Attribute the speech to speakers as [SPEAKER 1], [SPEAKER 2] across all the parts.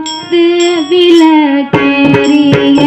[SPEAKER 1] குத்து விளக்கேறிய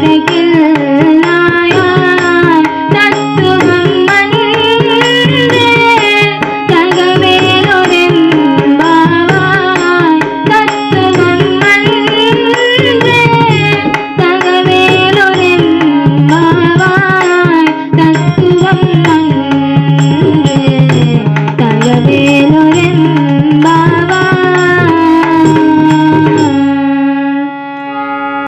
[SPEAKER 1] लगी